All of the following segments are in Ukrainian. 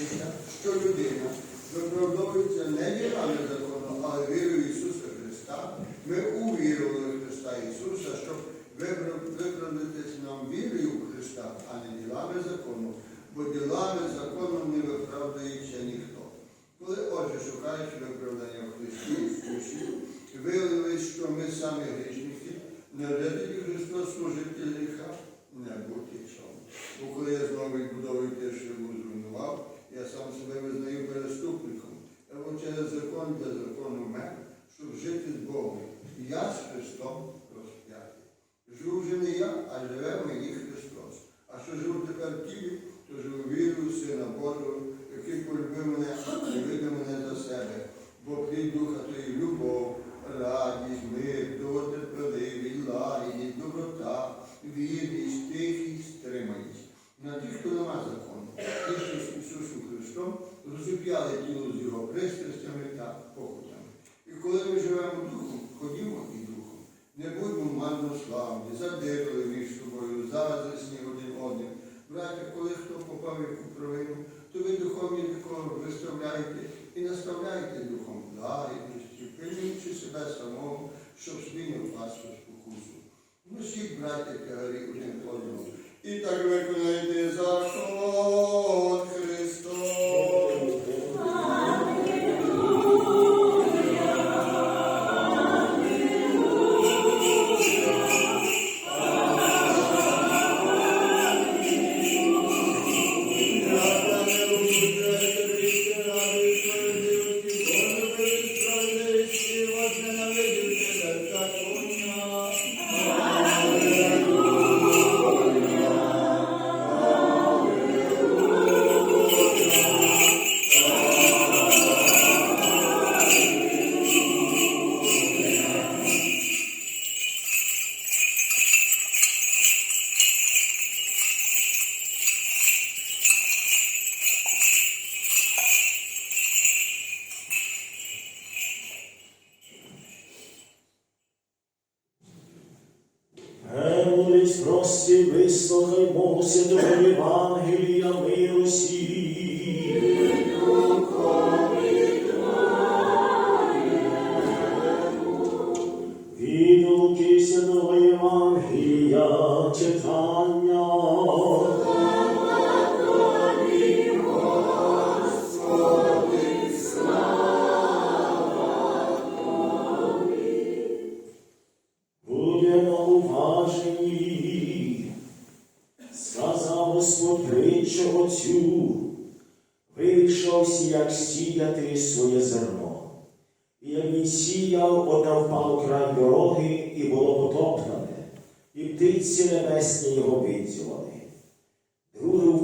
довідавшися, що людина виправдовується не ділами закону, але вірою Ісуса Христа, ми увірували в Христа Ісуса, щоб виправ- нам вірою в Христа, а не ділами закону, бо ділами закону не виправдається ніхто. Коли отже шукаєш виправдання в Христі Ісусі, виявилось, що ми самі грішники, невже тоді Христос служитель гріха? Не будьте чому. Бо коли я знову відбудовую те, що був зруйнував, я сам себе визнаю переступником. Я через закон для закону мене, щоб жити з Богом. Я з Христом розп'ятий. Живу вже не я, а живе в мені Христос. А що живу тепер в тілі, то живу вірою в Сина Божого, який полюбив мене і видав мене за себе. Бо плід духа то і любов, радість, мир, довготерпеливість, лагідність, доброта, вірність, тихість, стриманість. На тих, хто нема закону, ті, що з Ісусом Христом розіп'яли тіло з його пристрастями та похотями. І коли ми живемо духом, ходімо і духом. Не будьмо марнославні, задирли між собою, заздрісні один одним. Браття, коли хто попав в яку провину, то ви духовні такого виставляєте і наставляєте духом лагідності, пильнуючи себе самого, щоб собі не впасти в спокусу. Носіть, браття, тягарі один одному. І так виконайте закон святого Євангелія милості. Від Луки святого Євангелія читання.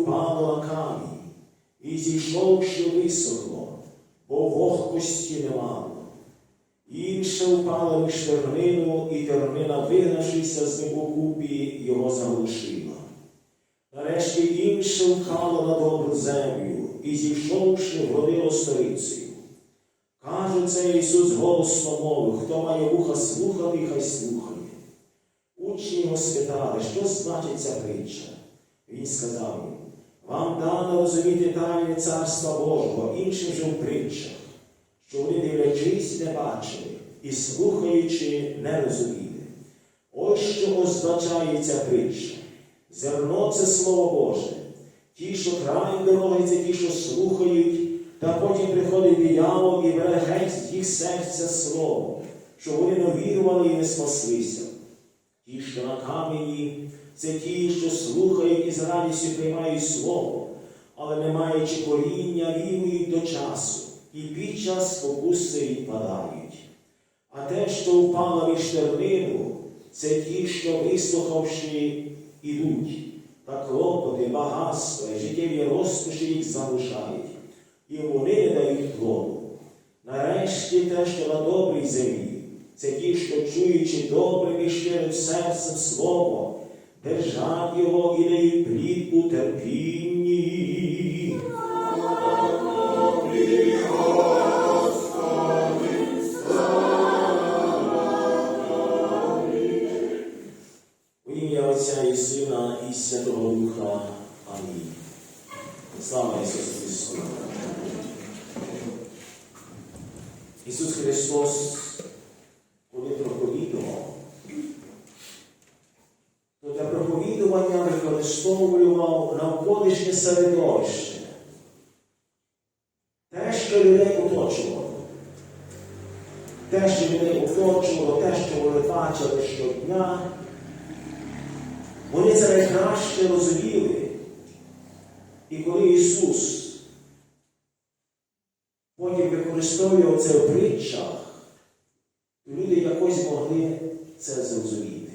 Друге впало на камінь, і зійшовши висохло, бо вогкості немало. Інше впало між тернину, і тернина, вигнавшися з ним купі, його заглушила. Нарешті інше впало на добру землю, і зійшовши, вродило сторицею. Каже це Ісус голосно мовив, хто має вуха слухати, хай слухає. Учні його спитали, що значить ця притча. Він сказав їм, вам дано розуміти тайне Царства Божого, іншим же в притчах що вони дивлячись не бачили і слухаючи не розуміли. Ось що означає ця притча. Зерно це Слово Боже. Ті, що краєм дороги, це ті, що слухають, та потім приходить диявол і бере геть їх серця слово, що вони не вірували і не спаслися. Ті, що на камені, це ті, що слухають і з радістю приймають слово, але не маючи коріння, вірують до часу і під час спокуси відпадають. А те, що впало між тернину, це ті, що, вислухавши, ідуть, та клопоти, багатства, життєві розкоші їх залишають, і вони не дають плоду. Нарешті те, що на добрій землі, це ті, що чуючи добрим і щирим серцем слово, держать його і неї плід у терпінні. Те, що людей оточувало, те, що вони бачили щодня, вони це найкраще розуміли. І коли Ісус потім використовував це в притчах, то люди якось могли це зрозуміти.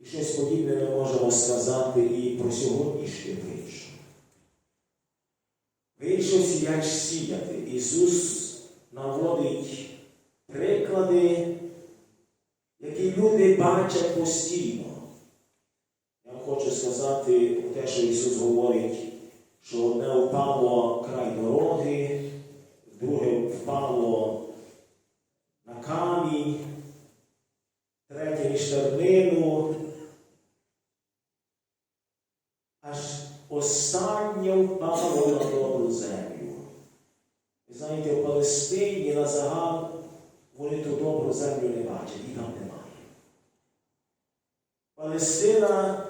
І щось подібне ми можемо сказати і про сьогоднішню притчу. Вийшов сіяч сіяти. Ісус наводить приклади, які люди бачать постійно. Я хочу сказати про те, що Ісус говорить, що одне впало край дороги, друге впало на камінь, третє між тернину, аж останнє впало на добру землю. Ви знаєте, в Палестині на загал вони ту добру землю не бачать, її там немає. Палестина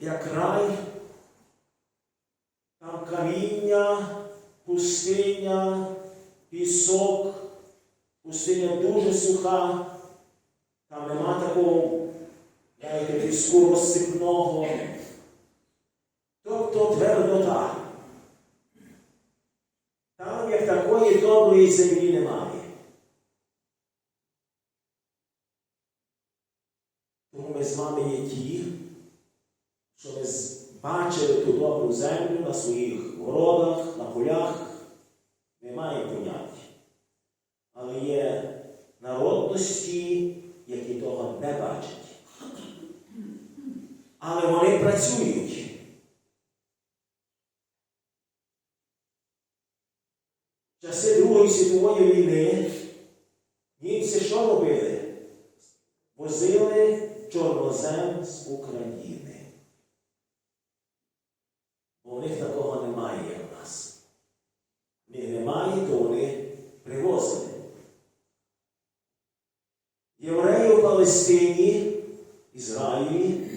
як рай, там каміння, пустиня, пісок, пустиня дуже суха, там нема такого, знаєте, піску розсипного. Тобто твердота. Там як такої доброї землі немає. Тому ми з вами є ті, що з- бачили ту добру землю на своїх городах, на полях, не маємо поняття. Але є народності, які того не бачать. Але вони працюють. Часи Другої світової війни німці що робили? возили чорнозем з України. Бо у них такого немає, як у нас. Них немає, то вони привозили. Євреї в Палестині, Ізраїлі,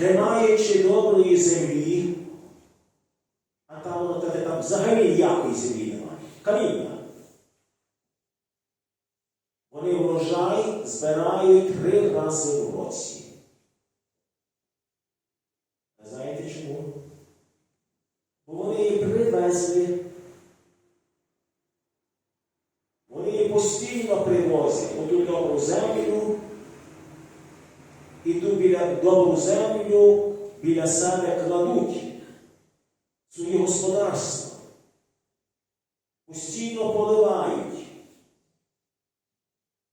не маючи доброї землі, а там, там взагалі ніякої землі немає. Каміння. Вони врожай збирають три рази в році. А знаєте чому? Бо вони її привезли. Вони її постійно привозять у ту добру землю, і ту біля добру землю біля себе кладуть свої господарства. Постійно поливають.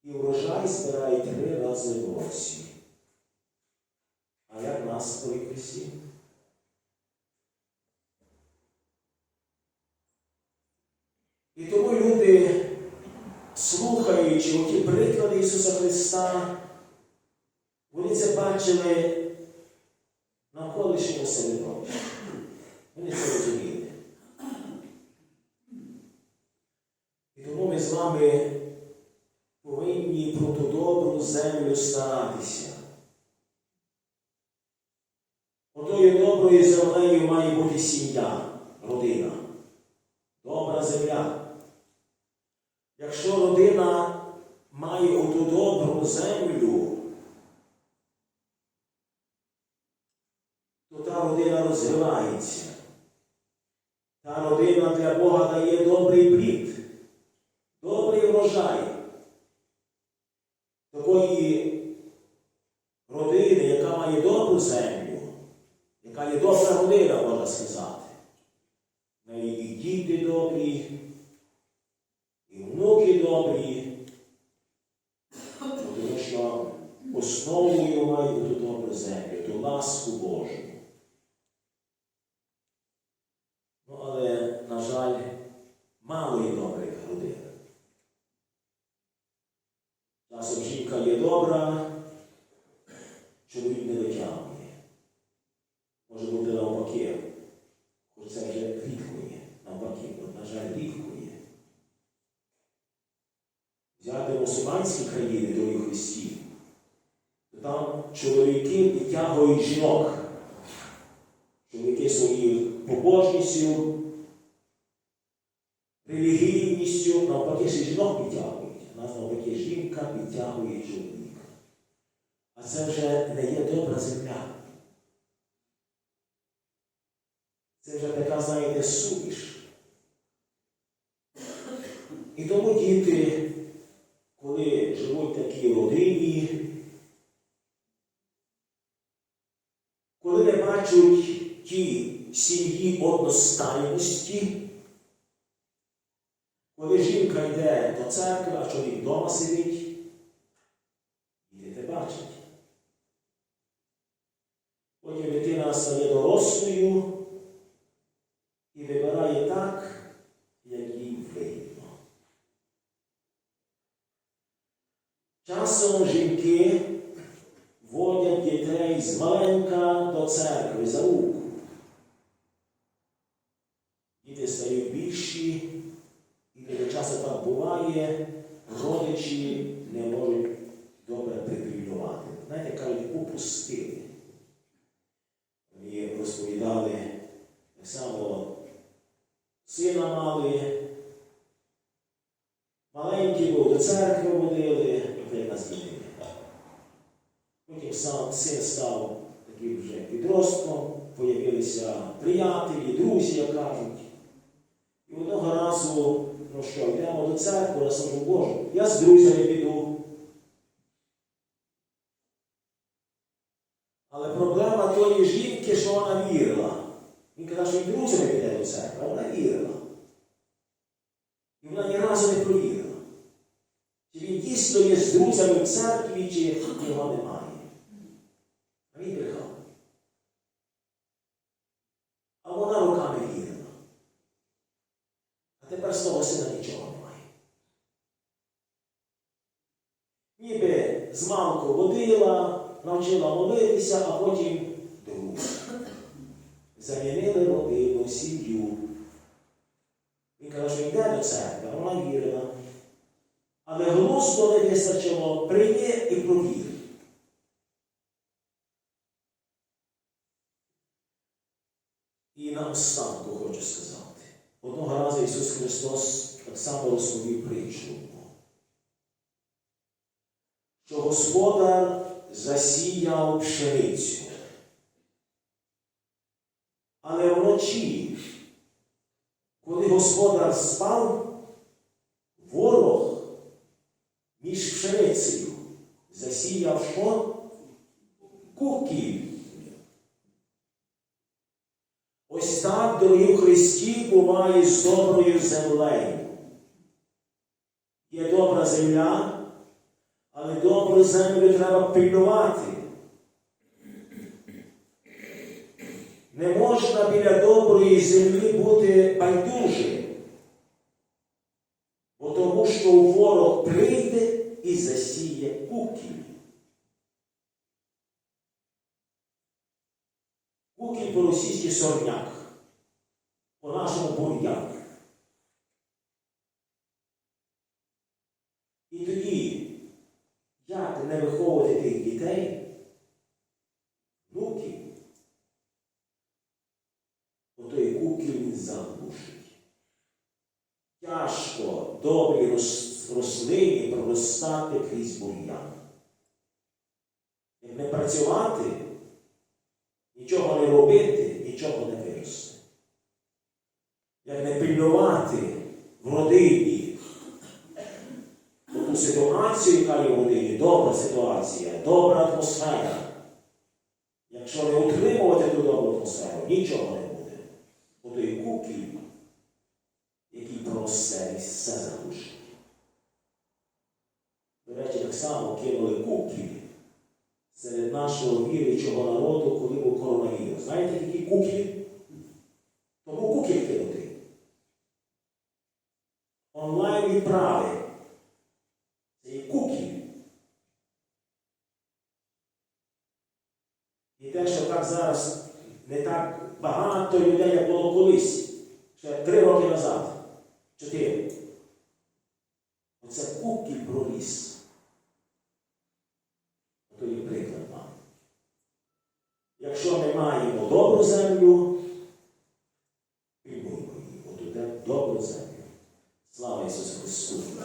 І врожай збирають три рази в році. А як нас в Христі? І тому люди, слухаючи оті приклади Ісуса Христа, вони це бачили на колишньому середовищі. Вони це розуміли. І тому ми з вами повинні про ту землю старатися. Отою доброю землею має бути сім'я, родина, добра земля. Якщо родина має оту добру землю, добрі. Тому що основою має ту добру землю, ту ласку Божу. Взяти мусульманські країни до Христів, то там чоловіки підтягують жінок. Чоловіки своєю побожністю, релігійністю, навпаки, ще жінок підтягують. Нас навпаки жінка підтягує чоловіка. А це вже не є добра земля. Це вже така, знаєте, суміш. І тому діти, коли живуть в такій родині, коли не бачать ті сім'ї одностайності, коли жінка йде до церкви, а чоловік вдома сидить, діти те бачать. Потім дитина стає дорослою і вибирає так, як їй вигідно. Часом жінки водять дітей з маленька до церкви за руку. Діти стають більші, і коли часу так буває, родичі не можуть добре припильнувати. Знаєте, кажуть, упустили. Мені розповідали так само сина мали, маленький був до церкви водили, то як нас дітей. Потім сам син став вже появилися приятелі, друзі, як кажуть. І одного разу, ну що, йдемо до церкви, я кажу, Боже, я з друзями піду. Але проблема тої жінки, що вона вірила. Він казав, що і друзями піде до церкви, а вона вірила. І вона ні разу не провірила. Чи він дійсно є з друзями в церкві, чи його немає. А він брехав. А вона руками вірила. А тепер з того сина нічого немає. Ніби змалку водила, навчила молитися, а потім другу. Замінили родину, сім'ю. Він каже, що йде до церкви, вона вірила. Але глузду не вистачило, прийми і провір. І наостанку хочу сказати. Одного разу Ісус Христос так само розповів притчу, що Господар засіяв пшеницю. Але вночі, коли Господар спав, ворог між пшеницею засіяв що? Куків. Ось так, дорогі в Христі, буває з доброю землею. Є добра земля, але добру землю треба пильнувати. Не можна біля доброї землі бути байдужим, бо тому що ворог прийде і засіє куків. Куків по-російськи сорняк, по-нашому бур'ян. І тоді, як не виховувати тих дітей, внуків, отої куків він заглушить. Тяжко добрій рос- рослині проростати крізь бур'ян. Як не працювати, нічого не робити, нічого не виросте. Як не пильнувати в родині ситуацію, яка є в родині, добра ситуація, добра атмосфера. Якщо не утримувати ту добру атмосферу, нічого не буде. Бо той кукіль, який і все заглушить. До речі, так само кинули кукіль серед нашого віруючого народу, коли був коронавірус. Знаєте, які куки? І те, що так зараз не так багато людей, як було колись, ще три роки назад, чотири. Оце кукіль проліз, То є приклад вам. Якщо ми маємо добру землю, підбуємо її, отуде добру землю. Слава Ісусу Христу!